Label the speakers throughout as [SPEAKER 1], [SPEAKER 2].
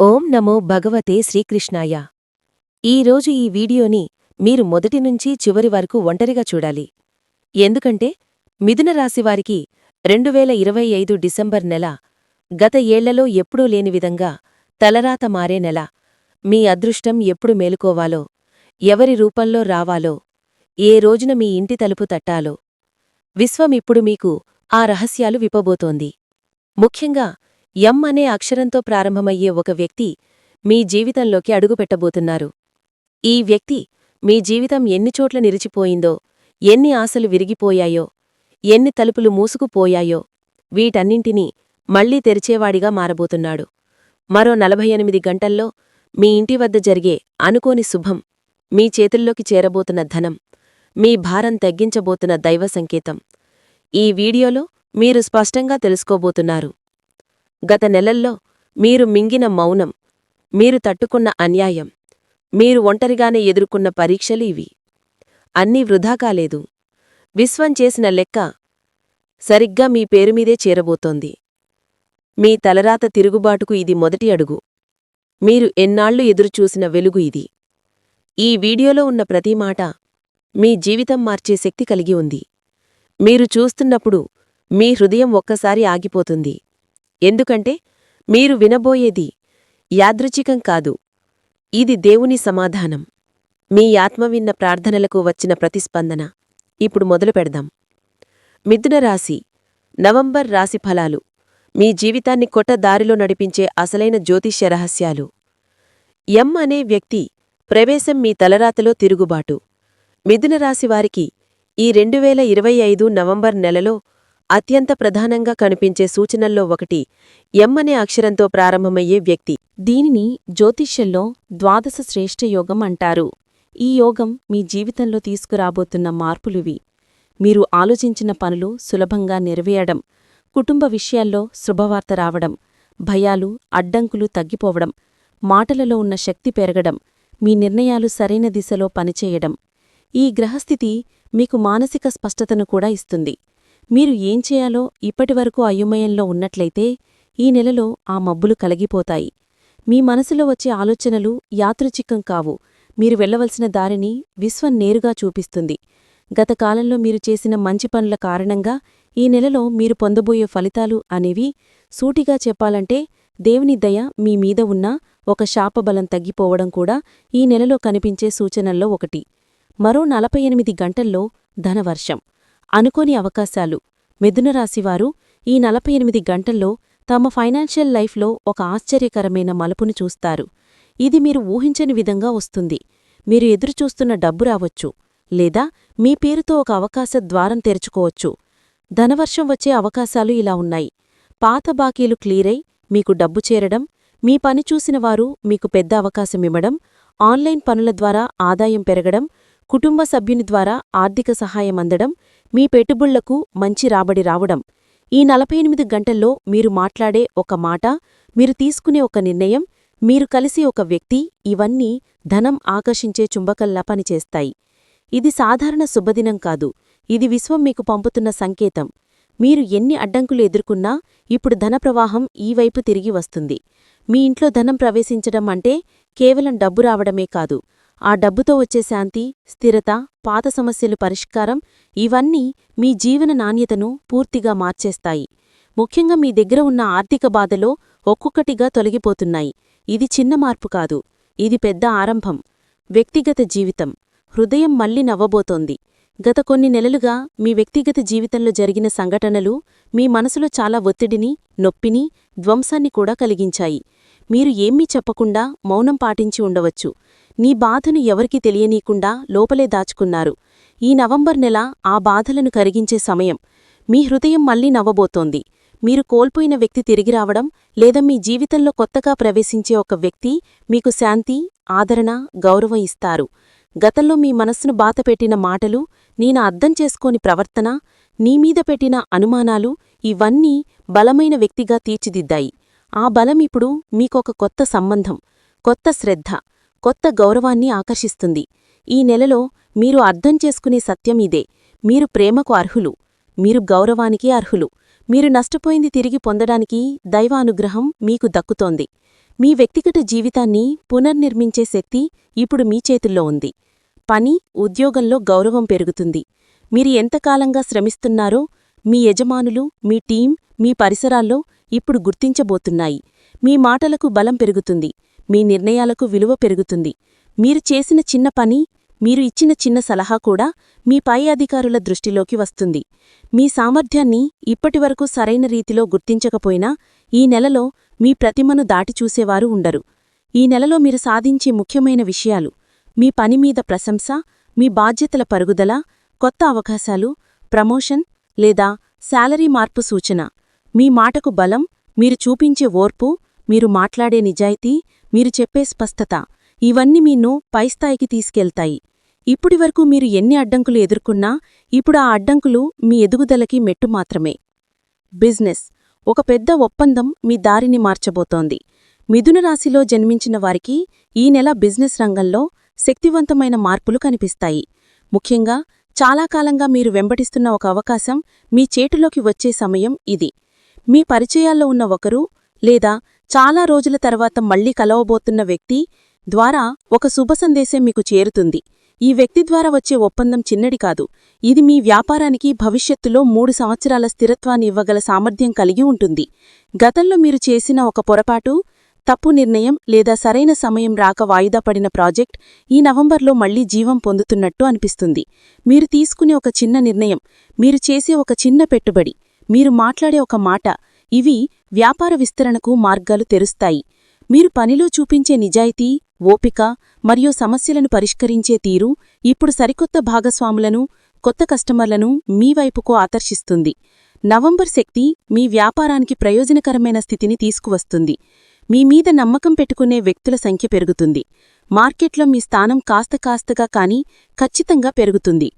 [SPEAKER 1] ఓం నమో భగవతే శ్రీకృష్ణాయ. ఈరోజు ఈ వీడియోని మీరు మొదటి నుంచి చివరి వరకు ఒంటరిగా చూడాలి. ఎందుకంటే మిథున రాశివారికి రెండువేల ఇరవై ఐదు డిసెంబర్ నెల గత ఏళ్ళలో ఎప్పుడూ లేని విధంగా తలరాత మారే నెల. మీ అదృష్టం ఎప్పుడు మేలుకోవాలో ఎవరి రూపంలో రావాలో ఏ రోజున మీ ఇంటి తలుపు తట్టాలో. విశ్వం ఇప్పుడు మీకు ఆ రహస్యాలు విప్పబోతోంది. ముఖ్యంగా ఎం అనే అక్షరంతో ప్రారంభమయ్యే ఒక వ్యక్తి మీ జీవితంలోకి అడుగుపెట్టబోతున్నారు. ఈ వ్యక్తి మీ జీవితం ఎన్ని చోట్ల నిలిచిపోయిందో ఎన్ని ఆశలు విరిగిపోయాయో ఎన్ని తలుపులు మూసుకుపోయాయో వీటన్నింటినీ మళ్ళీ తెరిచేవాడిగా మారబోతున్నాడు. మరో నలభై ఎనిమిది గంటల్లో మీ ఇంటి వద్ద జరిగే అనుకోని శుభం మీ చేతుల్లోకి చేరబోతున్న ధనం మీ భారం తగ్గించబోతున్న దైవ సంకేతం ఈ వీడియోలో మీరు స్పష్టంగా తెలుసుకోబోతున్నారు. గత నెలల్లో మీరు మింగిన మౌనం మీరు తట్టుకున్న అన్యాయం మీరు ఒంటరిగానే ఎదుర్కొన్న పరీక్షలు ఇవి. అన్నీ వృధా కాలేదు. విశ్వం చేసిన లెక్క సరిగ్గా మీ పేరుమీదే చేరబోతోంది. మీ తలరాత తిరుగుబాటుకు ఇది మొదటి అడుగు. మీరు ఎన్నాళ్ళు ఎదురుచూసిన వెలుగు ఇది. ఈ వీడియోలో ఉన్న ప్రతి మాట మీ జీవితం మార్చే శక్తి కలిగి ఉంది. మీరు చూస్తున్నప్పుడు మీ హృదయం ఒక్కసారి ఆగిపోతుంది. ఎందుకంటే మీరు వినబోయేది యాదృచ్ఛికం కాదు. ఇది దేవుని సమాధానం. మీ ఆత్మ విన్న ప్రార్థనలకు వచ్చిన ప్రతిస్పందన. ఇప్పుడు మొదలు పెడదాం. మిథున రాశి. నవంబర్ రాశి ఫలాలు. మీ జీవితాన్ని కొట్ట దారిలో నడిపించే అసలైన జ్యోతిష్య రహస్యాలు. ఎం అనే వ్యక్తి ప్రవేశం మీ తలరాతలో తిరుగుబాటు. మిథున రాశివారికి ఈ రెండువేల ఇరవై ఐదు నవంబర్ నెలలో అత్యంత ప్రధానంగా కనిపించే సూచనల్లో ఒకటి ఎం అనే అక్షరంతో ప్రారంభమయ్యే వ్యక్తి.
[SPEAKER 2] దీనిని జ్యోతిష్యంలో ద్వాదశ శ్రేష్ఠ యోగం అంటారు. ఈ యోగం మీ జీవితంలో తీసుకురాబోతున్న మార్పులువి. మీరు ఆలోచించిన పనులు సులభంగా నెరవేయడం కుటుంబ విషయాల్లో శుభవార్త రావడం భయాలు అడ్డంకులు తగ్గిపోవడం మాటలలో ఉన్న శక్తి పెరగడం మీ నిర్ణయాలు సరైన దిశలో పనిచేయడం. ఈ గ్రహస్థితి మీకు మానసిక స్పష్టతను కూడా ఇస్తుంది. మీరు ఏం చేయాలో ఇప్పటివరకు అయోమయంలో ఉన్నట్లయితే ఈ నెలలో ఆ మబ్బులు కలిగిపోతాయి. మీ మనసులో వచ్చే ఆలోచనలు యాదృచ్ఛికం కావు. మీరు వెళ్ళవలసిన దారిని విశ్వం నేరుగా చూపిస్తుంది. గత కాలంలో మీరు చేసిన మంచి పనుల కారణంగా ఈ నెలలో మీరు పొందబోయే ఫలితాలు అనేవి సూటిగా చెప్పాలంటే దేవుని దయ మీ మీద ఉన్న ఒక శాపబలం తగ్గిపోవడం కూడా ఈ నెలలో కనిపించే సూచనల్లో ఒకటి. మరో నలభై ఎనిమిది గంటల్లో ధనవర్షం. అనుకోని అవకాశాలు. మిథునరాశివారు ఈ నలభై ఎనిమిది గంటల్లో తమ ఫైనాన్షియల్ లైఫ్లో ఒక ఆశ్చర్యకరమైన మలుపును చూస్తారు. ఇది మీరు ఊహించని విధంగా వస్తుంది. మీరు ఎదురుచూస్తున్న డబ్బు రావచ్చు. లేదా మీ పేరుతో ఒక అవకాశ ద్వారం తెరుచుకోవచ్చు. ధనవర్షం వచ్చే అవకాశాలు ఇలా ఉన్నాయి. పాత బాకీలు క్లియరై మీకు డబ్బు చేరడం మీ పని చూసిన వారు మీకు పెద్ద అవకాశమివ్వడం ఆన్లైన్ పనుల ద్వారా ఆదాయం పెరగడం కుటుంబ సభ్యుని ద్వారా ఆర్థిక సహాయం అందడం మీ పెట్టుబుళ్ళకు మంచి రాబడి రావడం. ఈ నలభై ఎనిమిది గంటల్లో మీరు మాట్లాడే ఒక మాట మీరు తీసుకునే ఒక నిర్ణయం మీరు కలిసి ఒక వ్యక్తి ఇవన్నీ ధనం ఆకర్షించే చుంబకల్లా పనిచేస్తాయి. ఇది సాధారణ శుభదినం కాదు ఇది విశ్వం మీకు పంపుతున్న సంకేతం. మీరు ఎన్ని అడ్డంకులు ఎదుర్కొన్నా ఇప్పుడు ధన ప్రవాహం ఈ వైపు తిరిగి వస్తుంది. మీ ఇంట్లో ధనం ప్రవేశించడం అంటే కేవలం డబ్బు రావడమే కాదు ఆ డబ్బుతో వచ్చే శాంతి స్థిరత పాత సమస్యలు పరిష్కారం ఇవన్నీ మీ జీవన నాణ్యతను పూర్తిగా మార్చేస్తాయి. ముఖ్యంగా మీ దగ్గర ఉన్న ఆర్థిక బాధలో ఒక్కొక్కటిగా తొలగిపోతున్నాయి. ఇది చిన్న మార్పు కాదు. ఇది పెద్ద ఆరంభం. వ్యక్తిగత జీవితం. హృదయం మళ్ళీ నవ్వబోతోంది. గత కొన్ని నెలలుగా మీ వ్యక్తిగత జీవితంలో జరిగిన సంఘటనలు మీ మనసులో చాలా ఒత్తిడిని నొప్పిని ధ్వంసాన్ని కూడా కలిగించాయి. మీరు ఏమీ చెప్పకుండా మౌనం పాటించి ఉండవచ్చు. నీ బాధను ఎవరికీ తెలియనీకుండా లోపలే దాచుకున్నారు. ఈ నవంబర్ నెల ఆ బాధలను కరిగించే సమయం. మీ హృదయం మళ్ళీ నవ్వబోతోంది. మీరు కోల్పోయిన వ్యక్తి తిరిగి రావడం లేదా మీ జీవితంలో కొత్తగా ప్రవేశించే ఒక వ్యక్తి మీకు శాంతి ఆదరణ గౌరవం ఇస్తారు. గతంలో మీ మనస్సును బాతపెట్టిన మాటలు నేను అర్థం చేసుకోని ప్రవర్తన నీమీద పెట్టిన అనుమానాలు ఇవన్నీ బలమైన వ్యక్తిగా తీర్చిదిద్దాయి. ఆ బలం ఇప్పుడు మీకొక కొత్త సంబంధం కొత్త శ్రద్ధ కొత్త గౌరవాన్ని ఆకర్షిస్తుంది. ఈ నెలలో మీరు అర్థం చేసుకునే సత్యం ఇదే. మీరు ప్రేమకు అర్హులు మీరు గౌరవానికి అర్హులు. మీరు నష్టపోయింది తిరిగి పొందడానికి దైవానుగ్రహం మీకు దక్కుతోంది. మీ వ్యక్తిగత జీవితాన్ని పునర్నిర్మించే శక్తి ఇప్పుడు మీ చేతుల్లో ఉంది. పని ఉద్యోగంలో గౌరవం పెరుగుతుంది. మీరు ఎంతకాలంగా శ్రమిస్తున్నారో మీ యజమానులు మీ టీం మీ పరిసరాల్లో ఇప్పుడు గుర్తించబోతున్నాయి. మీ మాటలకు బలం పెరుగుతుంది. మీ నిర్ణయాలకు విలువ పెరుగుతుంది. మీరు చేసిన చిన్న పని మీరు ఇచ్చిన చిన్న సలహా కూడా మీ పై అధికారుల దృష్టిలోకి వస్తుంది. మీ సామర్థ్యాన్ని ఇప్పటివరకు సరైన రీతిలో గుర్తించకపోయినా ఈ నెలలో మీ ప్రతిమను దాటి చూసేవారు ఉండరు. ఈ నెలలో మీరు సాధించే ముఖ్యమైన విషయాలు మీ పని మీద ప్రశంస మీ బాధ్యతల పరుగుదల కొత్త అవకాశాలు ప్రమోషన్ లేదా శాలరీ మార్పు సూచన. మీ మాటకు బలం మీరు చూపించే ఓర్పు మీరు మాట్లాడే నిజాయితీ మీరు చెప్పే స్పష్టత ఇవన్నీ మీను పైస్థాయికి తీసుకెళ్తాయి. ఇప్పటివరకు మీరు ఎన్ని అడ్డంకులు ఎదుర్కొన్నా ఇప్పుడు ఆ అడ్డంకులు మీ ఎదుగుదలకి మెట్టు మాత్రమే. బిజినెస్. ఒక పెద్ద ఒప్పందం మీ దారిని మార్చబోతోంది. మిథున రాశిలో జన్మించిన వారికి ఈ నెల బిజినెస్ రంగంలో శక్తివంతమైన మార్పులు కనిపిస్తాయి. ముఖ్యంగా చాలా కాలంగా మీరు వెంబడిస్తున్న ఒక అవకాశం మీ చేటులోకి వచ్చే సమయం ఇది. మీ పరిచయాల్లో ఉన్న ఒకరు లేదా చాలా రోజుల తర్వాత మళ్ళీ కలవబోతున్న వ్యక్తి ద్వారా ఒక శుభ సందేశం మీకు చేరుతుంది. ఈ వ్యక్తి ద్వారా వచ్చే ఒప్పందం చిన్నడి కాదు. ఇది మీ వ్యాపారానికి భవిష్యత్తులో మూడు సంవత్సరాల స్థిరత్వాన్ని ఇవ్వగల సామర్థ్యం కలిగి ఉంటుంది. గతంలో మీరు చేసిన ఒక పొరపాటు తప్పు నిర్ణయం లేదా సరైన సమయం రాక వాయిదా పడిన ప్రాజెక్ట్ ఈ నవంబర్లో మళ్ళీ జీవం పొందుతున్నట్టు అనిపిస్తుంది. మీరు తీసుకునే ఒక చిన్న నిర్ణయం మీరు చేసే ఒక చిన్న పెట్టుబడి మీరు మాట్లాడే ఒక మాట ఇవి వ్యాపార విస్తరణకు మార్గాలు తెరుస్తాయి. మీరు పనిలో చూపించే నిజాయితీ ఓపిక మరియు సమస్యలను పరిష్కరించే తీరు ఇప్పుడు సరికొత్త భాగస్వాములను కొత్త కస్టమర్లను మీ వైపుకు ఆకర్షిస్తుంది. నవంబర్ శక్తి మీ వ్యాపారానికి ప్రయోజనకరమైన స్థితిని తీసుకువస్తుంది. మీ మీద నమ్మకం పెట్టుకునే వ్యక్తుల సంఖ్య పెరుగుతుంది. మార్కెట్లో మీ స్థానం కాస్త కాస్తగా కాని ఖచ్చితంగా పెరుగుతుంది.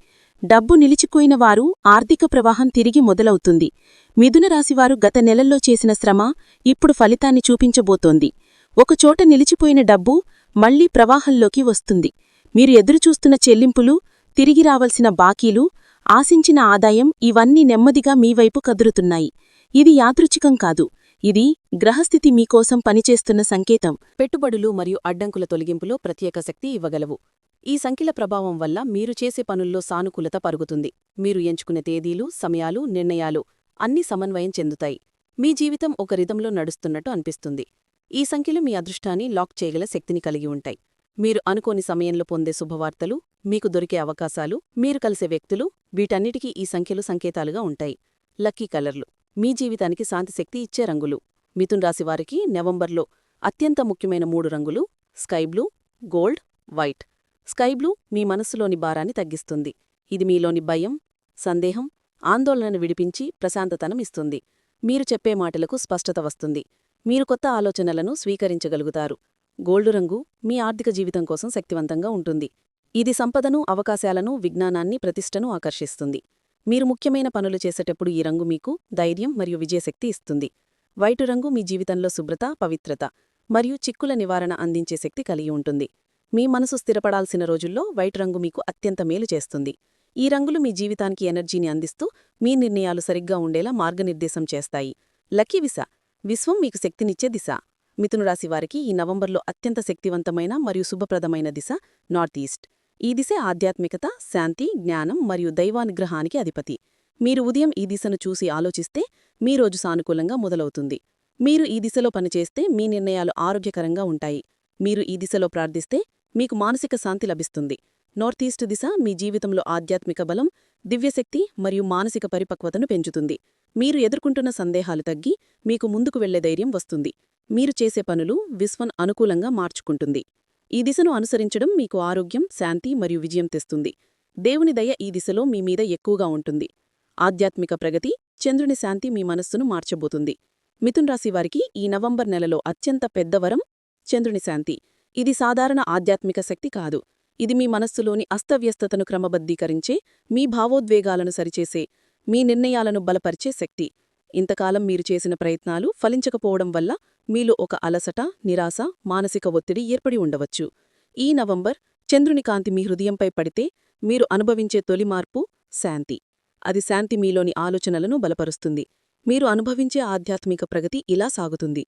[SPEAKER 2] డబ్బు నిలిచిపోయిన వారు ఆర్థిక ప్రవాహం తిరిగి మొదలవుతుంది. మిథున రాశివారు గత నెలల్లో చేసిన శ్రమ ఇప్పుడు ఫలితాన్ని చూపించబోతోంది. ఒకచోట నిలిచిపోయిన డబ్బు మళ్ళీ ప్రవాహంలోకి వస్తుంది. మీరు ఎదురుచూస్తున్న చెల్లింపులు తిరిగి రావలసిన బాకీలు ఆశించిన ఆదాయం ఇవన్నీ నెమ్మదిగా మీవైపు కదురుతున్నాయి. ఇది యాదృచ్ఛికం కాదు. ఇది గ్రహస్థితి మీకోసం పనిచేస్తున్న సంకేతం.
[SPEAKER 1] పెట్టుబడులు మరియు అడ్డంకుల తొలగింపులో ప్రత్యేక శక్తి ఇవ్వగలవు. ఈ సంఖ్యల ప్రభావం వల్ల మీరు చేసే పనుల్లో సానుకూలత పరుగుతుంది. మీరు ఎంచుకునే తేదీలు సమయాలు నిర్ణయాలు అన్నీ సమన్వయం చెందుతాయి. మీ జీవితం ఒక రిధంలో నడుస్తున్నట్టు అనిపిస్తుంది. ఈ సంఖ్యలు మీ అదృష్టాన్ని లాక్ చేయగల శక్తిని కలిగి ఉంటాయి. మీరు అనుకోని సమయంలో పొందే శుభవార్తలు మీకు దొరికే అవకాశాలు మీరు కలిసే వ్యక్తులు వీటన్నిటికీ ఈ సంఖ్యలు సంకేతాలుగా ఉంటాయి. లక్కీ కలర్లు. మీ జీవితానికి శాంతిశక్తి ఇచ్చే రంగులు. మిథున్ రాశివారికి నవంబర్లో అత్యంత ముఖ్యమైన మూడు రంగులు sky blue gold white. Sky blue మీ మనస్సులోని భారాన్ని తగ్గిస్తుంది. ఇది మీలోని భయం సందేహం ఆందోళనను విడిపించి ప్రశాంతతనం ఇస్తుంది. మీరు చెప్పే మాటలకు స్పష్టత వస్తుంది. మీరు కొత్త ఆలోచనలను స్వీకరించగలుగుతారు. గోల్డు రంగు మీ ఆర్థిక జీవితం కోసం శక్తివంతంగా ఉంటుంది. ఇది సంపదను అవకాశాలను విజ్ఞానాన్ని ప్రతిష్టను ఆకర్షిస్తుంది. మీరు ముఖ్యమైన పనులు చేసేటప్పుడు ఈ రంగు మీకు ధైర్యం మరియు విజయశక్తి ఇస్తుంది. వైటు రంగు మీ జీవితంలో శుభ్రత పవిత్రత మరియు చిక్కుల నివారణ అందించే శక్తి కలిగి ఉంటుంది. మీ మనసు స్థిరపడాల్సిన రోజుల్లో వైట్ రంగు మీకు అత్యంత మేలు చేస్తుంది. ఈ రంగులు మీ జీవితానికి ఎనర్జీని అందిస్తూ మీ నిర్ణయాలు సరిగ్గా ఉండేలా మార్గనిర్దేశం చేస్తాయి. లక్కీ విస విశ్వం మీకు శక్తినిచ్చే దిశ. మిథునురాశి వారికి ఈ నవంబర్లో అత్యంత శక్తివంతమైన మరియు శుభప్రదమైన దిశ నార్త్ ఈస్ట్. ఈ దిశ ఆధ్యాత్మికత శాంతి జ్ఞానం మరియు దైవానుగ్రహానికి అధిపతి. మీరు ఉదయం ఈ దిశను చూసి ఆలోచిస్తే మీ రోజు సానుకూలంగా మొదలవుతుంది. మీరు ఈ దిశలో పనిచేస్తే మీ నిర్ణయాలు ఆరోగ్యకరంగా ఉంటాయి. మీరు ఈ దిశలో ప్రార్థిస్తే మీకు మానసిక శాంతి లభిస్తుంది. నార్త్ ఈస్ట్ దిశ మీ జీవితంలో ఆధ్యాత్మిక బలం దివ్యశక్తి మరియు మానసిక పరిపక్వతను పెంచుతుంది. మీరు ఎదుర్కొంటున్న సందేహాలు తగ్గి మీకు ముందుకు వెళ్ళే ధైర్యం వస్తుంది. మీరు చేసే పనులు విశ్వన్ అనుకూలంగా మార్చుకుంటుంది. ఈ దిశను అనుసరించడం మీకు ఆరోగ్యం శాంతి మరియు విజయం తెస్తుంది. దేవుని దయ ఈ దిశలో మీ మీద ఎక్కువగా ఉంటుంది. ఆధ్యాత్మిక ప్రగతి చంద్రుని శాంతి మీ మనస్సును మార్చబోతుంది. మిథున్ రాశి వారికి ఈ నవంబర్ నెలలో అత్యంత పెద్ద వరం చంద్రుని శాంతి. ఇది సాధారణ ఆధ్యాత్మిక శక్తి కాదు. ఇది మీ మనస్సులోని అస్తవ్యస్తతను క్రమబద్ధీకరించే మీ భావోద్వేగాలను సరిచేసే మీ నిర్ణయాలను బలపరిచే శక్తి. ఇంతకాలం మీరు చేసిన ప్రయత్నాలు ఫలించకపోవడం వల్ల మీలో ఒక అలసట నిరాశ మానసిక ఒత్తిడి ఏర్పడి ఉండవచ్చు. ఈ నవంబర్ చంద్రుని కాంతి మీ హృదయంపై పడితే మీరు అనుభవించే తొలి మార్పు శాంతి. అది శాంతి మీలోని ఆలోచనలను బలపరుస్తుంది. మీరు అనుభవించే ఆధ్యాత్మిక ప్రగతి ఇలా సాగుతుంది.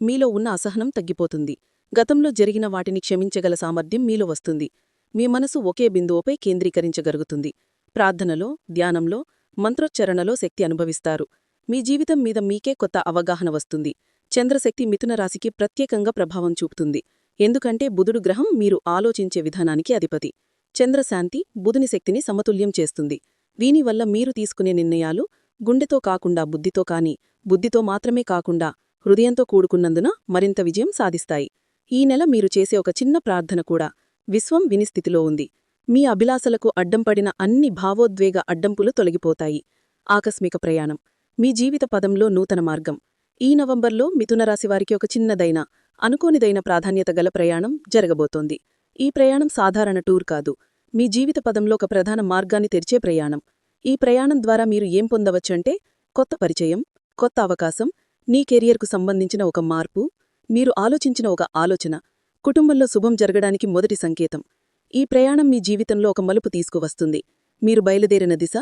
[SPEAKER 2] మీలో ఉన్న అసహనం తగ్గిపోతుంది. గతంలో జరిగిన వాటిని క్షమించగల సామర్థ్యం మీలో వస్తుంది. మీ మనసు ఒకే బిందువుపై కేంద్రీకరించగలుగుతుంది. ప్రార్థనలో ధ్యానంలో మంత్రోచ్చరణలో శక్తి అనుభవిస్తారు. మీ జీవితం మీద మీకే కొత్త అవగాహన వస్తుంది. చంద్రశక్తి మిథున రాశికి ప్రత్యేకంగా ప్రభావం చూపుతుంది. ఎందుకంటే బుధుడు గ్రహం మీరు ఆలోచించే విధానానికి అధిపతి. చంద్రశాంతి బుధుని శక్తిని సమతుల్యం చేస్తుంది. దీనివల్ల మీరు తీసుకునే నిర్ణయాలు గుండెతో కాకుండా బుద్ధితో కాని బుద్ధితో మాత్రమే కాకుండా హృదయంతో కూడుకున్నందున మరింత విజయం సాధిస్తాయి. ఈ నెల మీరు చేసే ఒక చిన్న ప్రార్థన కూడా విశ్వం వినిస్థితిలో ఉంది. మీ అభిలాషలకు అడ్డంపడిన అన్ని భావోద్వేగ అడ్డంపులు తొలగిపోతాయి. ఆకస్మిక ప్రయాణం. మీ జీవిత పదంలో నూతన మార్గం. ఈ నవంబర్లో మిథునరాశివారికి ఒక చిన్నదైన అనుకోనిదైన ప్రాధాన్యత గల ప్రయాణం జరగబోతోంది. ఈ ప్రయాణం సాధారణ టూర్ కాదు. మీ జీవిత పదంలో ఒక ప్రధాన మార్గాన్ని తెరిచే ప్రయాణం. ఈ ప్రయాణం ద్వారా మీరు ఏం పొందవచ్చంటే కొత్త పరిచయం కొత్త అవకాశం నీ కెరియర్కు సంబంధించిన ఒక మార్పు మీరు ఆలోచించిన ఒక ఆలోచన కుటుంబంలో శుభం జరగడానికి మొదటి సంకేతం. ఈ ప్రయాణం మీ జీవితంలో ఒక మలుపు తీసుకువస్తుంది. మీరు బయలుదేరిన దిశ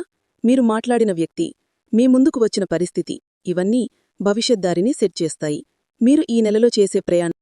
[SPEAKER 2] మీరు మాట్లాడిన వ్యక్తి మీ ముందుకు వచ్చిన పరిస్థితి ఇవన్నీ భవిష్యద్దారిని సెట్ చేస్తాయి. మీరు ఈ నెలలో చేసే ప్రయాణం